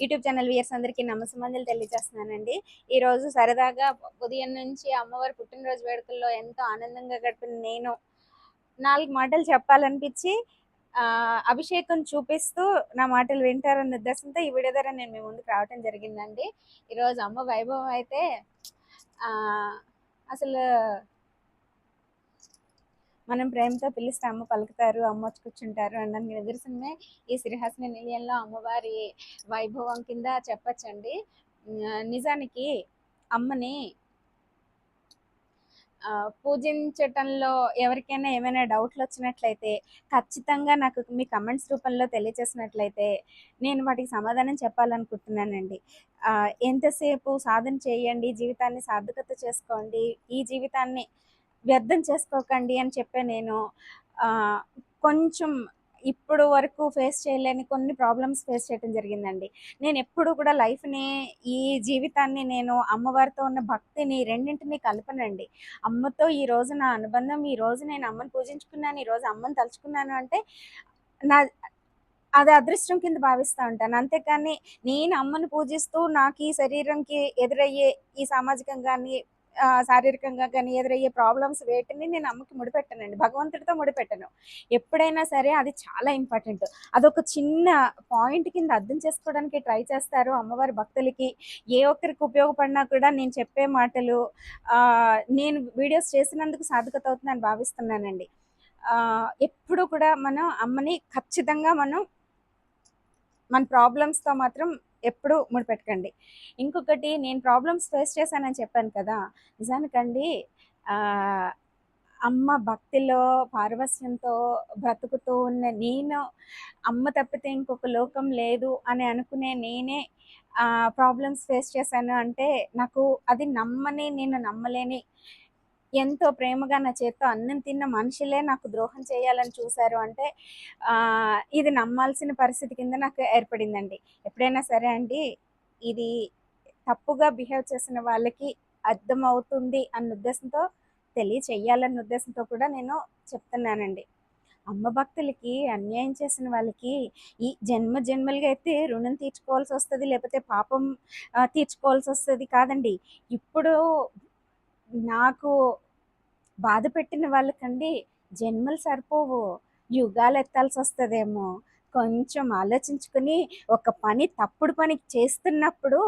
YouTube channel weirs అందరికీ నమస్సమంజలు తెలియజేస్తున్నానండి. ఈ రోజు సరదాగా ఉదయం నుంచి అమ్మవారి పుట్టినరోజు వేడుకల్లో ఎంతో ఆనందంగా గడిపిన నేను నాలుగు మాటలు చెప్పాలనిపించి అభిషేకం చూపిస్తూ నా మాటలు వింటారన్న ఉద్దేశంతో ఈ వీడియో ద్వారా నేను మీ ముందుకు రావటం జరిగిందండి. ఈరోజు అమ్మ వైభవం అయితే అసలు మనం ప్రేమతో పిలిస్తే అమ్మ పలుకుతారు అమ్మ వచ్చి కూర్చుంటారు అనడానికి నిదర్శనమే ఈ శ్రీహాసన నిలయంలో అమ్మవారి వైభవం కింద చెప్పచ్చండి. నిజానికి అమ్మని పూజించటంలో ఎవరికైనా ఏమైనా డౌట్లు వచ్చినట్లయితే ఖచ్చితంగా నాకు మీ కమెంట్స్ రూపంలో తెలియచేసినట్లయితే నేను వాటికి సమాధానం చెప్పాలనుకుంటున్నానండి. ఎంతసేపు సాధన చేయండి జీవితాన్ని సార్థకత చేసుకోండి ఈ జీవితాన్ని వ్యర్థం చేసుకోకండి అని చెప్పే నేను కొంచెం ఇప్పుడు వరకు ఫేస్ చేయలేని కొన్ని ప్రాబ్లమ్స్ ఫేస్ చేయడం జరిగిందండి. నేను ఎప్పుడు కూడా లైఫ్ని ఈ జీవితాన్ని నేను అమ్మవారితో ఉన్న భక్తిని రెండింటిని కలపనండి. అమ్మతో ఈ రోజు నా అనుబంధం ఈ రోజు నేను అమ్మని పూజించుకున్నాను ఈరోజు అమ్మని తలుచుకున్నాను అంటే నా అది అదృష్టం కింద భావిస్తూ ఉంటాను. అంతేకాని నేను అమ్మని పూజిస్తూ నాకు ఈ శరీరంకి ఎదురయ్యే ఈ సామాజికంగా శారీరకంగా కానీ ఎదురయ్యే ప్రాబ్లమ్స్ వేటిని నేను అమ్మకి ముడిపెట్టనండి. భగవంతుడితో ముడిపెట్టను. ఎప్పుడైనా సరే అది చాలా ఇంపార్టెంట్ అదొక చిన్న పాయింట్ కింద అర్థం చేసుకోవడానికి ట్రై చేస్తారు అమ్మవారి భక్తులకి. ఏ ఒక్కరికి ఉపయోగపడినా కూడా నేను చెప్పే మాటలు నేను వీడియోస్ చేసినందుకు సాధకత అవుతుందని భావిస్తున్నానండి. ఎప్పుడు కూడా మనం అమ్మని ఖచ్చితంగా మనం మన ప్రాబ్లమ్స్తో మాత్రం ఎప్పుడు ముడిపెట్టకండి. ఇంకొకటి నేను ప్రాబ్లమ్స్ ఫేస్ చేశానని చెప్పాను కదా నిజానికండి అమ్మ భక్తిలో పారవస్యంతో బ్రతుకుతూ ఉన్న నేను అమ్మ తప్పితే ఇంకొక లోకం లేదు అని అనుకునే నేనే ప్రాబ్లమ్స్ ఫేస్ చేశాను అంటే నాకు అది నమ్మని నేను నమ్మలేని ఎంతో ప్రేమగా నా చేత్తో అన్నం తిన్న మనుషులే నాకు ద్రోహం చేయాలని చూశారు అంటే ఇది నమ్మాల్సిన పరిస్థితి కింద నాకు ఏర్పడిందండి. ఎప్పుడైనా సరే అండి ఇది తప్పుగా బిహేవ్ చేసిన వాళ్ళకి అర్థమవుతుంది అన్న ఉద్దేశంతో తెలియచేయాలన్న ఉద్దేశంతో కూడా నేను చెప్తున్నానండి. అమ్మ భక్తులకి అన్యాయం చేసిన వాళ్ళకి ఈ జన్మ జన్మలుగా అయితే రుణం తీర్చుకోవాల్సి వస్తుంది లేకపోతే పాపం తీర్చుకోవాల్సి వస్తుంది కాదండి. ఇప్పుడు నాకు బాధ పెట్టిన వాళ్ళకండి జన్మలు సరిపోవు యుగాలు ఎత్తాల్సి వస్తుందేమో కొంచెం ఆలోచించుకుని ఒక పని తప్పుడు పని చేస్తున్నప్పుడు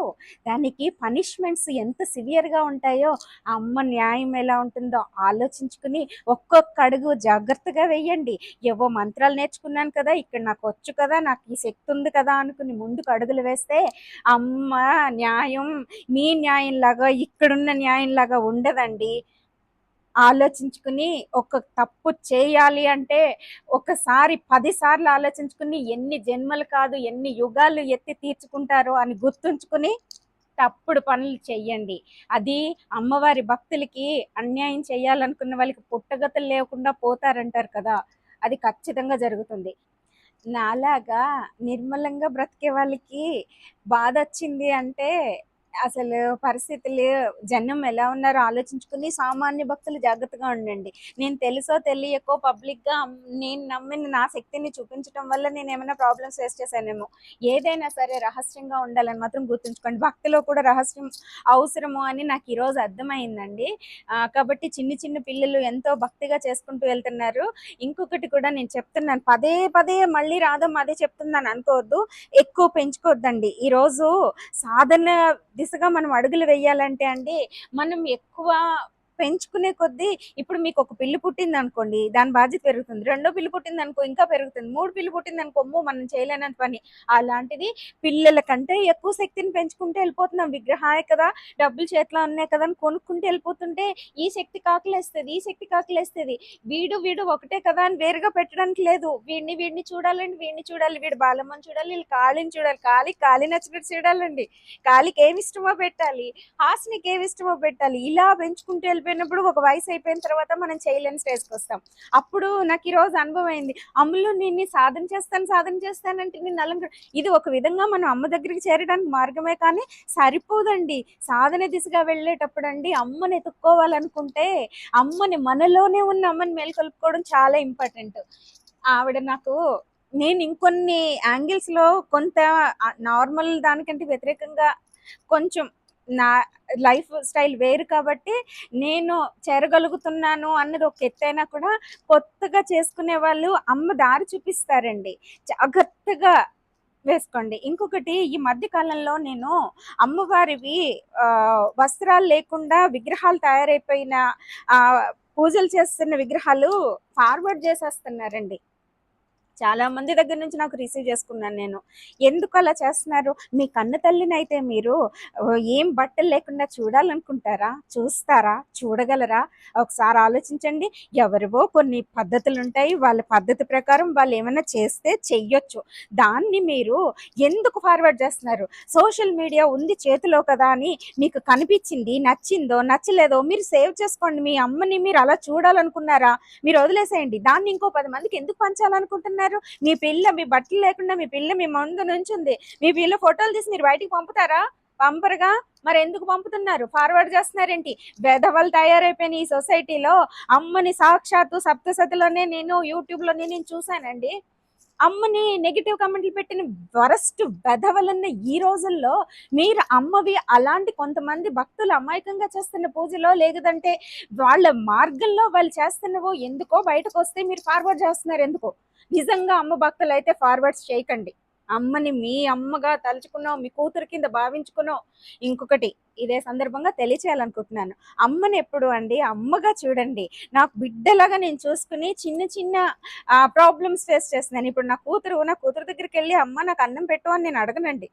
దానికి పనిష్మెంట్స్ ఎంత సివియర్గా ఉంటాయో ఆ అమ్మ న్యాయం ఎలా ఉంటుందో ఆలోచించుకుని ఒక్కొక్క అడుగు జాగ్రత్తగా వెయ్యండి ఏవో మంత్రాలు నేర్చుకున్నాను కదా ఇక్కడ నాకు వచ్చు కదా నాకు ఈ శక్తి ఉంది కదా అనుకుని ముందుకు అడుగులు వేస్తే అమ్మ న్యాయం మీ న్యాయంలాగా ఇక్కడున్న న్యాయంలాగా ఉండదండి. ఆలోచించుకుని ఒక తప్పు చేయాలి అంటే ఒకసారి పదిసార్లు ఆలోచించుకుని ఎన్ని జన్మలు కాదు ఎన్ని యుగాలు ఎత్తి తీర్చుకుంటారో అని గుర్తుంచుకుని తప్పుడు పనులు చెయ్యండి. అది అమ్మవారి భక్తులకి అన్యాయం చేయాలనుకున్న వాళ్ళకి పుట్టగతులు లేకుండా పోతారంటారు కదా అది ఖచ్చితంగా జరుగుతుంది. నాలాగా నిర్మలంగా బ్రతికే వాళ్ళకి బాధ వచ్చింది అంటే అసలు పరిస్థితులు జనం ఎలా ఉన్నారో ఆలోచించుకుని సామాన్య భక్తులు జాగ్రత్తగా ఉండండి. నేను తెలుసో తెలియకో పబ్లిక్గా నేను నమ్మిన నా శక్తిని చూపించడం వల్ల నేను ఏమైనా ప్రాబ్లమ్స్ ఫేస్ చేశానేమో. ఏదైనా సరే రహస్యంగా ఉండాలని మాత్రం గుర్తుంచుకోండి. భక్తిలో కూడా రహస్యం అవసరము అని నాకు ఈరోజు అర్థమైందండి. కాబట్టి చిన్న చిన్న పిల్లలు ఎంతో భక్తిగా చేసుకుంటూ వెళ్తున్నారు. ఇంకొకటి కూడా నేను చెప్తున్నాను. పదే పదే మళ్ళీ రాదం అదే చెప్తున్నాను అనుకోవద్దు. ఎక్కువ పెంచుకోవద్దండి. ఈరోజు సాధన దిశగా మనం అడుగులు వేయాలంటే అండి మనం ఎక్కువ పెంచుకునే కొద్దీ ఇప్పుడు మీకు ఒక పిల్లి పుట్టింది అనుకోండి దాని బాధ్యత పెరుగుతుంది. రెండో పిల్లి పుట్టింది అనుకో ఇంకా పెరుగుతుంది. మూడు పిల్లి పుట్టింది అనుకో మనం చేయలేనంత పని. అలాంటిది పిల్లల కంటే ఎక్కువ శక్తిని పెంచుకుంటే వెళ్ళిపోతున్నాం. విగ్రహాలే కదా డబ్బులు చేతిలో ఉన్నాయి కదా అని కొనుక్కుంటే వెళ్ళిపోతుంటే ఈ శక్తి కాకులేస్తుంది ఈ శక్తి కాకులేస్తుంది. వీడు వీడు ఒకటే కదా అని వేరుగా పెట్టడానికి లేదు. వీడిని వీడిని చూడాలండి వీడిని చూడాలి. వీడు బాలమ్మని చూడాలి వీళ్ళు కాళిని చూడాలి. కాళీ కాళీ నచ్చినట్టు చూడాలండి. కాళీకి ఏమి ఇష్టమో పెట్టాలి. హాస్నికి ఏమి ఇష్టమో పెట్టాలి. ఇలా పెంచుకుంటే వెళ్ళిపోయి అయిపోయినప్పుడు ఒక వయసు అయిపోయిన తర్వాత మనం చేయలేని స్టేజ్కి వస్తాం. అప్పుడు నాకు ఈ రోజు అనుభవం అయింది అమ్ములు నేను సాధన చేస్తాను సాధన చేస్తానంటే నేను అలంక ఇది ఒక విధంగా మనం అమ్మ దగ్గరికి చేరడానికి మార్గమే కానీ సరిపోదండి. సాధన దిశగా వెళ్ళేటప్పుడు అండి అమ్మని ఎత్తుక్కోవాలనుకుంటే అమ్మని మనలోనే ఉన్న అమ్మని మేల్కొల్పుకోవడం చాలా ఇంపార్టెంట్ ఆవిడ నాకు నేను ఇంకొన్ని యాంగిల్స్‌లో కొంత నార్మల్ దానికంటే వ్యతిరేకంగా కొంచెం నా లైఫ్ స్టైల్ వేరు కాబట్టి నేను చేరగలుగుతున్నాను అన్నది ఒక ఎత్తైనా కూడా కొత్తగా చేసుకునే వాళ్ళు అమ్మ దారి చూపిస్తారండి. జాగ్రత్తగా వేసుకోండి. ఇంకొకటి ఈ మధ్య కాలంలో నేను అమ్మవారివి వస్త్రాలు లేకుండా విగ్రహాలు తయారైపోయిన పూజలు చేస్తున్న విగ్రహాలు ఫార్వర్డ్ చేసేస్తున్నారండి. చాలా మంది దగ్గర నుంచి నాకు రిసీవ్ చేసుకున్నాను నేను. ఎందుకు అలా చేస్తున్నారు? మీ కన్న తల్లినైతే మీరు ఏం బట్టలు లేకుండా చూడాలనుకుంటారా? చూస్తారా? చూడగలరా? ఒకసారి ఆలోచించండి. ఎవరివో కొన్ని పద్ధతులు ఉంటాయి వాళ్ళ పద్ధతి ప్రకారం వాళ్ళు ఏమైనా చేస్తే చెయ్యొచ్చు. దాన్ని మీరు ఎందుకు ఫార్వర్డ్ చేస్తున్నారు? సోషల్ మీడియా ఉంది చేతిలో కదా అని మీకు కనిపించింది, నచ్చిందో, నచ్చలేదో మీరు సేవ్ చేసుకోండి. మీ అమ్మని మీరు అలా చూడాలనుకున్నారా? మీరు వదిలేసేయండి. దాన్ని ఇంకో పది మందికి ఎందుకు పంచాలనుకుంటున్నారు? మీ పిల్ల మీ బట్టలు లేకుండా మీ పిల్ల మీ ముందు ఉంది మీ పిల్ల ఫోటోలు తీసి మీరు బయటికి పంపుతారా? పంపరుగా. ఎందుకు పంపుతున్నారు? ఫార్వర్డ్ చేస్తున్నారేంటి? బెదవలు తయారైపోయిన ఈ సొసైటీలో అమ్మని సాక్షాత్తు సప్తసతిలోనే నేను యూట్యూబ్‌లోనే నేను చూసానండి. అమ్మని నెగెటివ్ కామెంట్లు పెట్టిన వరస్ట్ బెదవలన్న ఈ రోజుల్లో మీరు అమ్మవి అలాంటి కొంతమంది భక్తులు అమాయకంగా చేస్తున్న పూజలో లేదంటే వాళ్ళ మార్గంలో వాళ్ళు చేస్తున్నవో ఎందుకో బయటకు వస్తే మీరు ఫార్వర్డ్ చేస్తున్నారు ఎందుకో? నిజంగా అమ్మ భక్తులు అయితే ఫార్వర్డ్స్ చేయకండి. అమ్మని మీ అమ్మగా తలుచుకున్నావు మీ కూతురు కింద భావించుకున్నావు ఇంకొకటి ఇదే సందర్భంగా తెలియచేయాలనుకుంటున్నాను. అమ్మని ఎప్పుడు అండి అమ్మగా చూడండి. నాకు బిడ్డలాగా నేను చూసుకొని చిన్న చిన్న ప్రాబ్లమ్స్ ఫేస్ చేస్తున్నాను. ఇప్పుడు నా కూతురు నా కూతురు దగ్గరికి వెళ్ళి అమ్మ నాకు అన్నం పెట్టు అని నేను అడగనండి.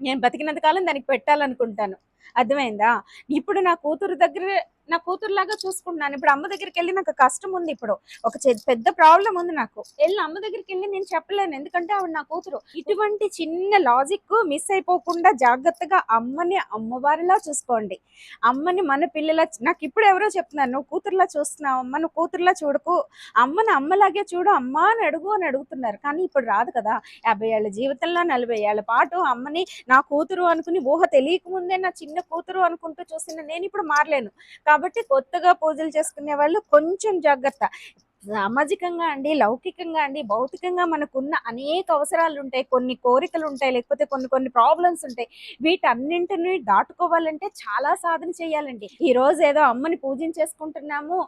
నేను బతికినంత కాలం దానికి పెట్టాలనుకుంటాను. అర్థమైందా? ఇప్పుడు నా కూతురు దగ్గర నా కూతురులాగా చూసుకుంటున్నాను. ఇప్పుడు అమ్మ దగ్గరికి వెళ్ళి నాకు కష్టం ఉంది ఇప్పుడు. ఒక చె పెద్ద ప్రాబ్లం ఉంది నాకు. వెళ్ళి అమ్మ దగ్గరికి వెళ్ళి నేను చెప్పలేను. ఎందుకంటే ఆవిడ నా కూతురు. ఇటువంటి చిన్న లాజిక్ మిస్ అయిపోకుండా జాగ్రత్తగా అమ్మని అమ్మవారిలా చూసుకోండి. అమ్మని మన పిల్లల నాకు ఇప్పుడు ఎవరో చెప్తున్నారు. "నువ్వు కూతురులా చూస్తున్నావు అమ్మ. నువ్వు కూతురులా చూడకు. అమ్మని అమ్మలాగే చూడు అమ్మా" అని అడుగు అని అడుగుతున్నారు. కానీ ఇప్పుడు రాదు కదా! 50 ఏళ్ళ జీవితంలో 40 ఏళ్ళ పాటు అమ్మని నా కూతురు అనుకుని ఊహ తెలియక ముందే నా చిన్న కూతురు అనుకుంటూ చూసిన నేనిప్పుడు మారలేను. కాబట్టి కొత్తగా పూజలు చేసుకునే వాళ్ళు కొంచెం జాగ్రత్త. సామాజికంగా అండి, లౌకికంగా అండి, భౌతికంగా మనకున్న అనేక అవసరాలు ఉంటాయి కొన్ని కోరికలు ఉంటాయి లేకపోతే కొన్ని కొన్ని ప్రాబ్లమ్స్ ఉంటాయి. వీటన్నింటిని దాటుకోవాలంటే చాలా సాధన చేయాలండి. ఈరోజు ఏదో అమ్మని పూజించేసుకుంటున్నాము.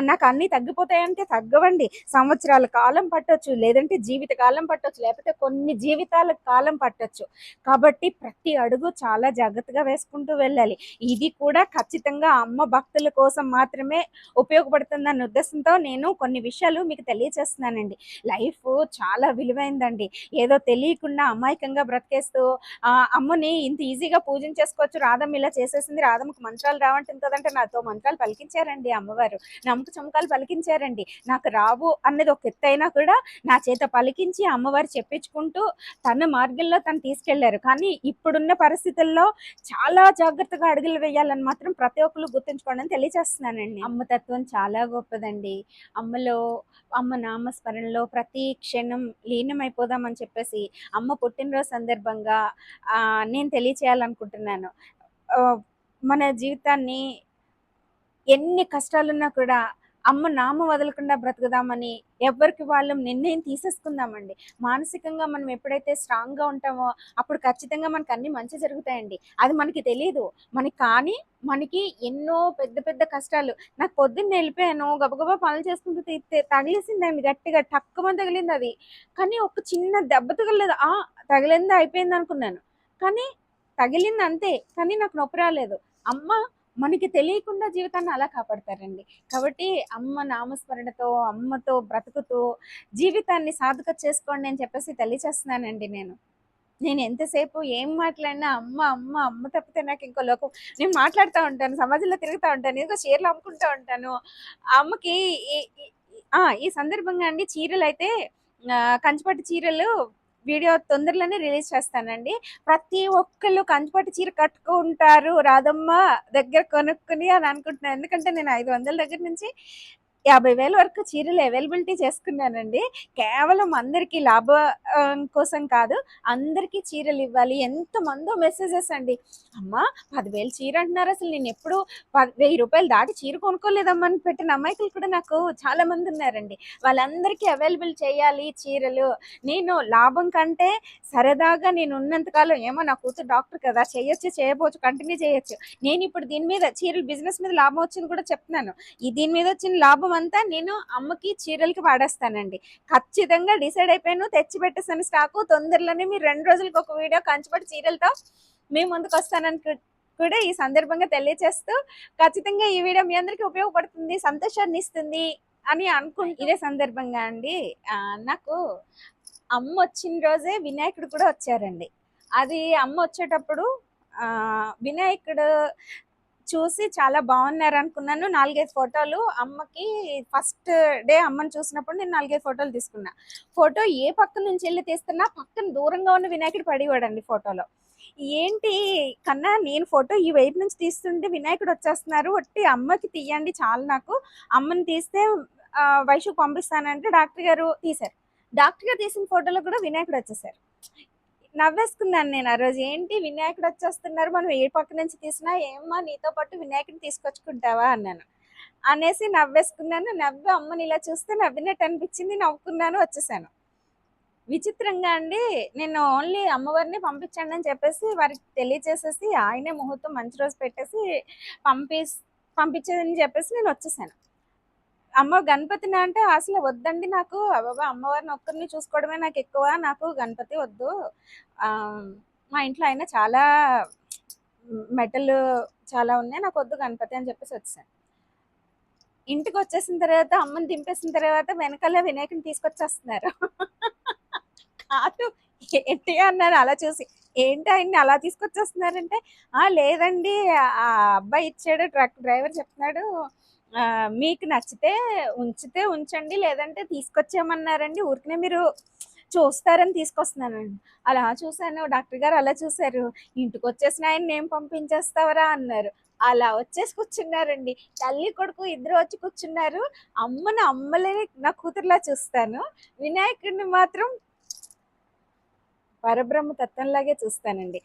నాకు అన్నీ తగ్గిపోతాయంటే తగ్గవండి. సంవత్సరాల కాలం పట్టొచ్చు. లేదంటే జీవిత కాలం పట్టొచ్చు. లేకపోతే కొన్ని జీవితాల కాలం పట్టొచ్చు. కాబట్టి ప్రతి అడుగు చాలా జాగ్రత్తగా వేసుకుంటూ వెళ్ళాలి. ఇది కూడా ఖచ్చితంగా అమ్మ భక్తుల కోసం మాత్రమే ఉపయోగపడుతుందన్న ఉద్దేశంతో నేను కొన్ని కొన్ని విషయాలు మీకు తెలియచేస్తున్నానండి. లైఫ్ చాలా విలువైందండి. ఏదో తెలియకుండా అమాయకంగా బ్రతికేస్తూ అమ్మని ఇంత ఈజీగా పూజించేసుకోవచ్చు. రాధమ్మ ఇలా చేసేసింది. రాధమ్మకు మంత్రాలు రావంటుంది కదంటే నాతో మంత్రాలు పలికించారండి అమ్మవారు. నమ్మక చమకాలు పలికించారండి. నాకు రావు అన్నది ఒక ఎత్తైనా కూడా నా చేత పలికించి అమ్మవారు చెప్పించుకుంటూ తన మార్గంలో తను తీసుకెళ్ళారు. కానీ ఇప్పుడున్న పరిస్థితుల్లో చాలా జాగ్రత్తగా అడుగులు వేయాలని మాత్రం ప్రతి ఒక్కరు గుర్తుంచుకోండి అని తెలియచేస్తున్నానండి. అమ్మ తత్వం చాలా గొప్పదండి. అమ్మలో అమ్మ నామస్మరణలో ప్రతి క్షణం లీనమైపోదామని చెప్పేసి అమ్మ పుట్టినరోజు సందర్భంగా నేను తెలియచేయాలనుకుంటున్నాను. మన జీవితాన్ని ఎన్ని కష్టాలున్నా కూడా అమ్మ నామ వదలకుండా బ్రతుకుదామని ఎవ్వరికి వాళ్ళు నిర్ణయం తీసేసుకుందామండి. మానసికంగా మనం ఎప్పుడైతే స్ట్రాంగ్‌గా ఉంటామో అప్పుడు ఖచ్చితంగా మనకు అన్ని మంచి జరుగుతాయండి. అది మనకి తెలియదు మనకి కానీ మనకి ఎన్నో పెద్ద పెద్ద కష్టాలు నాకు పొద్దున్నే వెళ్ళిపోయాను గబగబా పనులు చేసుకుంటూ తగిలేసింది తగిలేసిందండి గట్టిగా టక్కుమని అది కానీ ఒక చిన్న దెబ్బ తగలలేదు. ఆ! తగిలింది అయిపోయిందనుకున్నాను. కానీ తగిలింది అంతే కానీ నాకు నొప్పి రాలేదు. అమ్మ మనకి తెలియకుండా జీవితాన్ని అలా కాపాడతారండి. కాబట్టి అమ్మ నామస్మరణతో, అమ్మతో బ్రతుకుతూ జీవితాన్ని సాధక చేసుకోండి అని చెప్పేసి తెలియచేస్తున్నానండి నేను. నేను ఎంతసేపు ఏం మాట్లాడినా అమ్మ, అమ్మ, అమ్మ తప్పితే నాకు ఇంకో లోకం నేను మాట్లాడుతూ ఉంటాను. సమాజంలో తిరుగుతూ ఉంటాను. ఇంకో చీరలు అమ్ముకుంటూ ఉంటాను. అమ్మకి ఈ ఈ సందర్భంగా అండి చీరలు అయితే కంచిపట్టు చీరలు వీడియో తొందరలోనే రిలీజ్ చేస్తానండి. ప్రతి ఒక్కళ్ళు కంచిపట్టు చీర కట్టుకుంటారు రాధమ్మ దగ్గర కొనుక్కుని అని అనుకుంటున్నాను. ఎందుకంటే నేను 500 దగ్గర నుంచి యాభై వేల వరకు చీరలు అవైలబిలిటీ చేసుకున్నానండి. కేవలం అందరికీ లాభం కోసం కాదు అందరికీ చీరలు ఇవ్వాలి. ఎంతమందో మెసేజెస్ అండి. అమ్మా పదివేలు చీర అంటున్నారు అసలు. నేను ఎప్పుడు వెయ్యి రూపాయలు దాటి చీర కొనుక్కోలేదమ్మా అని పెట్టిన అమ్మాయికులు కూడా నాకు చాలా మంది ఉన్నారండి. వాళ్ళందరికీ అవైలబుల్ చేయాలి చీరలు. నేను లాభం కంటే సరదాగా నేను ఉన్నంతకాలం ఏమో నా కూతురు డాక్టర్ కదా చేయొచ్చు చేయబోచ్చు కంటిన్యూ చేయొచ్చు. నేను ఇప్పుడు దీని మీద చీరలు బిజినెస్ మీద లాభం వచ్చింది కూడా చెప్తున్నాను. ఈ దీని మీద వచ్చిన లాభం అంతా నేను అమ్మకి చీరలకి వాడేస్తానండి ఖచ్చితంగా డిసైడ్ అయిపోయాను తెచ్చి పెట్టేసాను స్టాకు తొందరలోనే మీరు రెండు రోజులకి ఒక వీడియో కంచిపట్టి చీరలతో మేము ముందుకు వస్తానని కూడా ఈ సందర్భంగా తెలియజేస్తూ ఖచ్చితంగా ఈ వీడియో మీ అందరికీ ఉపయోగపడుతుంది సంతోషాన్ని ఇస్తుంది అని అనుకుంటు ఇదే సందర్భంగా అండి. నాకు అమ్మ వచ్చిన రోజే వినాయకుడు కూడా వచ్చారండి. అది అమ్మ వచ్చేటప్పుడు వినాయకుడు చూసి చాలా బాగున్నారు అనుకున్నాను. నాలుగైదు ఫోటోలు అమ్మకి ఫస్ట్ డే అమ్మని చూసినప్పుడు నేను నాలుగైదు ఫోటోలు తీసుకున్నా. ఫోటో ఏ పక్క నుంచి వెళ్ళి తీస్తున్నా పక్కన దూరంగా ఉన్న వినాయకుడు పడివాడండి ఫోటోలో. ఏంటి కన్నా నేను ఫోటో ఈ వైపు నుంచి తీస్తుంటే వినాయకుడు వచ్చేస్తున్నారు ఒట్టి అమ్మకి తీయండి చాలా నాకు. అమ్మని తీస్తే ఆ, పంపిస్తానంటే డాక్టర్ గారు తీశారు. డాక్టర్ గారు తీసిన ఫోటోలో కూడా వినాయకుడు వచ్చేసారు నవ్వేసుకున్నాను నేను ఆ రోజు. ఏంటి వినాయకుడు వచ్చేస్తున్నారు? మనం ఏ పక్క నుంచి తీసినా ఏమ్మా నీతో పాటు వినాయకుడిని తీసుకొచ్చుకుంటావా అన్నాను. అనేసి నవ్వేసుకున్నాను. నవ్వి అమ్మని ఇలా చూస్తే నవ్వినట్టు అనిపించింది. నవ్వుకున్నాను వచ్చేసాను. విచిత్రంగా అండి. నేను ఓన్లీ అమ్మవారిని పంపించండి అని చెప్పేసి వారికి తెలియచేసేసి ఆయనే ముహూర్తం మంచి రోజు పెట్టేసి పంపి పంపించేదని చెప్పేసి నేను వచ్చేసాను. అమ్మ గణపతిని అంటే అసలు వద్దండి నాకు. అబ్బాబా అమ్మవారిని ఒక్కరిని చూసుకోవడమే నాకు ఎక్కువ. నాకు గణపతి వద్దు. మా ఇంట్లో ఆయన చాలా మెటల్ చాలా ఉన్నాయి. నాకు వద్దు గణపతి అని చెప్పేసి వచ్చాను ఇంటికి వచ్చేసిన తర్వాత అమ్మని దింపేసిన తర్వాత వెనకాల వినాయకుని తీసుకొచ్చేస్తున్నారు. కాదు ఏంటి అన్నారు అలా చూసి. ఏంటి ఆయన్ని అలా తీసుకొచ్చేస్తున్నారంటే ఆ లేదండి ఆ అబ్బాయి ఇచ్చాడు ట్రక్ డ్రైవర్ చెప్తున్నాడు. మీకు నచ్చితే ఉంచితే ఉంచండి లేదంటే తీసుకొచ్చామన్నారండి ఊరికనే మీరు చూస్తారని తీసుకొస్తున్నానండి. అలా చూశాను డాక్టర్ గారు అలా చూశారు. ఇంటికి వచ్చేసిన ఆయన నేను పంపించేస్తావరా అన్నారు. అలా వచ్చేసి కూర్చున్నారండి. తల్లి కొడుకు ఇద్దరు వచ్చి కూర్చున్నారు. అమ్మను అమ్మలే నా కూతురులా చూస్తాను. వినాయకుడిని మాత్రం పరబ్రహ్మ తత్వంలాగే చూస్తానండి.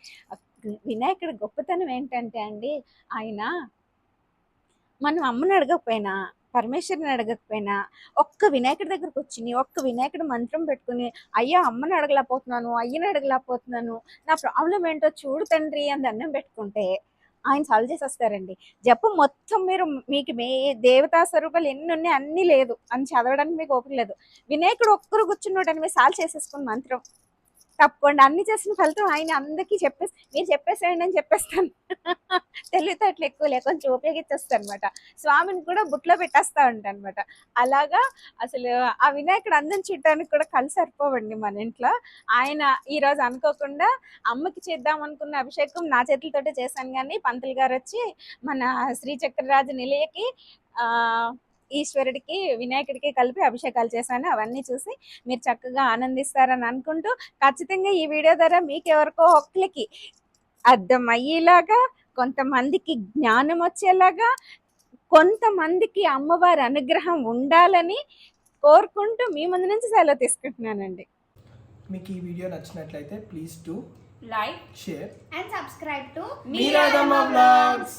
వినాయకుడి గొప్పతనం ఏంటంటే అండి ఆయన మనం అమ్మని అడగకపోయినా పరమేశ్వరిని అడగకపోయినా ఒక్క వినాయకుడి దగ్గరకు వచ్చి ఒక్క వినాయకుడి మంత్రం పెట్టుకుని అయ్యా అమ్మని అడగలేకపోతున్నాను అయ్యని అడగలేకపోతున్నాను నా ప్రాబ్లం ఏంటో చూడు తండ్రి అని దండం పెట్టుకుంటే ఆయన సాల్వ్ చేసేస్తారండి. జపం మొత్తం మీరు మీకు మే దేవతా స్వరూపాలు ఎన్ని ఉన్నాయి అన్నీ లేదు. అని చదవడానికి మీకు ఓపిక లేదు. వినాయకుడు ఒక్కరు కూర్చున్నాడని మీరు సాల్వ్ చేసేసుకుని మంత్రం. తప్పకుండా. అన్ని చేసిన ఫలితం ఆయన అందరికీ చెప్పేసి మీరు చెప్పేసేయండి అని చెప్పేస్తాను. తెలివితేటలు ఎక్కువ లే కొంచెం ఉపయోగించేస్తాను అనమాట స్వామిని కూడా బుట్లో పెట్టేస్తా ఉంటాను అనమాట అలాగా అసలు ఆ వినాయకుడు అందం చూడటానికి కూడా కలిసి సరిపోవండి మన ఇంట్లో. ఆయన ఈ రోజు అనుకోకుండా అమ్మకి చేద్దాం అనుకున్న అభిషేకం నా చేతులతోటే చేశాను కానీ పంతులు గారు వచ్చి మన శ్రీచక్రరాజు నిలయకి ఈశ్వరుడికి వినాయకుడికి కలిపి అభిషేకాలు చేశాను. అవన్నీ చూసి మీరు చక్కగా ఆనందిస్తారని అనుకుంటూ ఖచ్చితంగా ఈ వీడియో ద్వారా మీకు ఎవరికో ఒక్కరికి అర్థం అయ్యేలాగా కొంతమందికి జ్ఞానం వచ్చేలాగా కొంతమందికి అమ్మవారి అనుగ్రహం ఉండాలని కోరుకుంటూ మీ ముందు నుంచి సెలవు తీసుకుంటున్నానండి. మీకు ఈ వీడియో నచ్చినట్లయితే please do like share subscribe to మీరాదమ్మ బ్లాగ్స్.